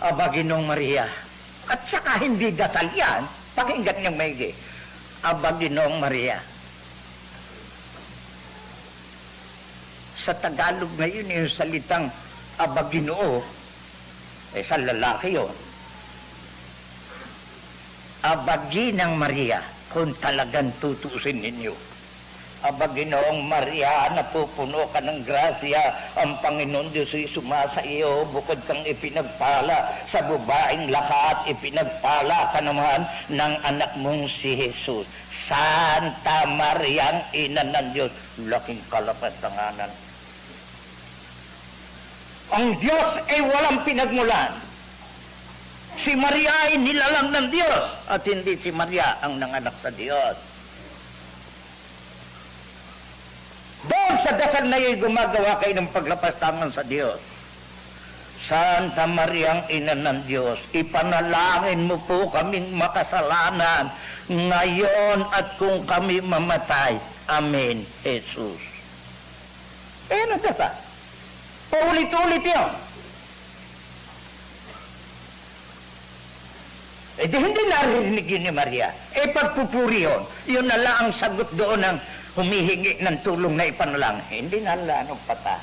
Aba, Ginong Maria. At saka hindi dasal yan. Pakinggan niyong maigi. Aba, Ginong Maria. Sa Tagalog ngayon, yung salitang Aba, Ginoo, eh sa lalaki yun. Abagi ng Maria, kung talagang tutusin ninyo. Aba, Ginoong Maria, napupuno ka ng grasya. Ang Panginoon Diyos ay sumasa iyo. Bukod kang ipinagpala sa babaeng lahat, ipinagpala ka naman ng anak mong si Jesus. Santa Maria, ang ina ng Diyos. Laking kalapastanganan. Ang Diyos ay walang pinagmulan. Si Maria ay nilalang ng Diyos at hindi si Maria ang nanganak sa Diyos. Doon sa dasal na yun, gumagawa kayo ng paglapastangan sa Diyos. Santa Maria, ang ina ng Diyos, ipanalangin mo po kaming makasalanan ngayon at kung kami mamatay. Amen, Jesus. Eh, ano dasal? Paulit-ulit yun. Eh di hindi narinig yun ni Maria. Eh pagpupuri yun. Yun na lang ang sagot doon ng humihingi ng tulong na ipanalangin. Hindi na lang ang pata.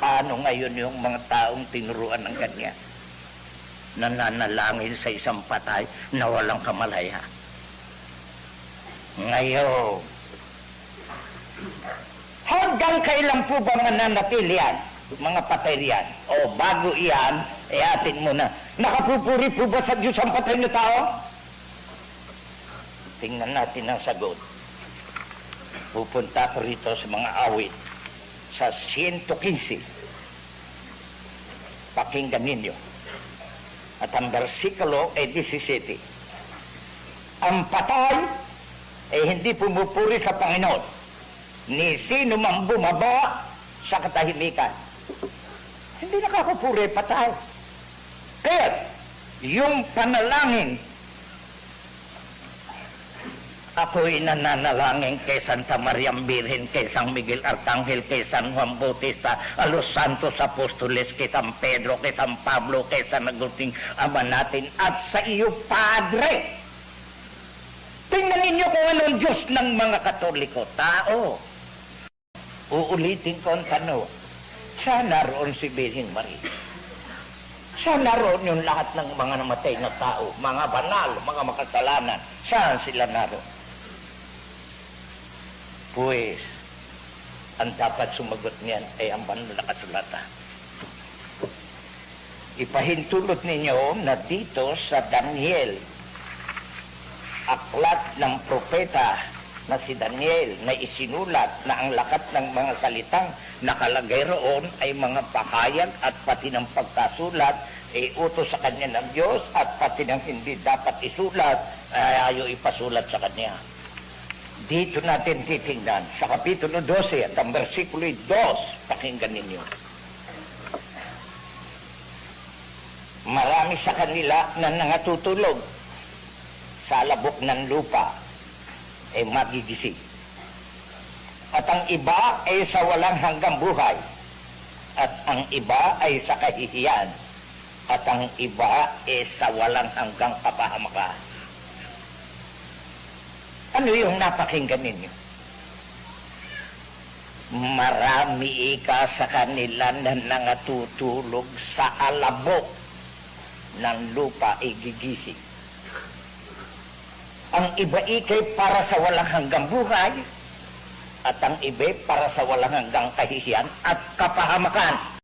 Paano ngayon yung mga taong tinuruan ng ganyan? Nananalangin sa isang patay na walang kamalaya. Ngayon, hanggang kailan po ba mananatili yan? Mga patay riyan. O bago iyan, eh atin muna. Nakapupuri po ba sa Diyos ang patay na tao? Tingnan natin ang sagot. Pupunta ko rito sa mga awit sa 115. Pakinggan ninyo. At ang versikulo ay 17. Ang patay ay hindi pumupuri sa Panginoon. Ni sino mang bumaba sa katahimikan. Hindi nakakapuri patay. Kaya, yung panalangin, ako'y nananalangin kay Santa Maria Birhen, kay San Miguel Arcangel, kay San Juan Bautista, a los Santos Apostoles, kay San Pedro, kay San Pablo, kay San Agustin, Ama natin, at sa iyo, Padre. Tingnan ninyo kung anong Diyos ng mga Katoliko, tao. Uulitin ko ang tanong, saan naroon si Birhen Maria? Saan naroon yung lahat ng mga namatay na tao, mga banal, mga makasalanan? Saan sila naroon? Pues, ang dapat sumagot niyan ay ang banal na kasulatan. Ipahintulot ninyo na dito sa Daniel, aklat ng propeta na si Daniel na isinulat na ang lakat ng mga salitang nakalagay roon ay mga pahayag at pati ng pagkasulat ay utos sa kanya ng Diyos at pati ng hindi dapat isulat ay ayaw ipasulat sa kanya. Dito natin titingnan sa Kapitulo 12 at ang versikulo 2, pakinggan ninyo. Marami sa kanila na nangatutulog sa labok ng lupa ay magigising. At ang iba ay sa walang hanggang buhay. At ang iba ay sa kahihiyan. At ang iba ay sa walang hanggang kapahamakan. Ano yung napakinggan ninyo? Marami ika sa kanila na nangatutulog sa alabok ng lupa ay gigising. Ang iba ikay para sa walang hanggang buhay at ang iba para sa walang hanggang kahihiyan at kapahamakan.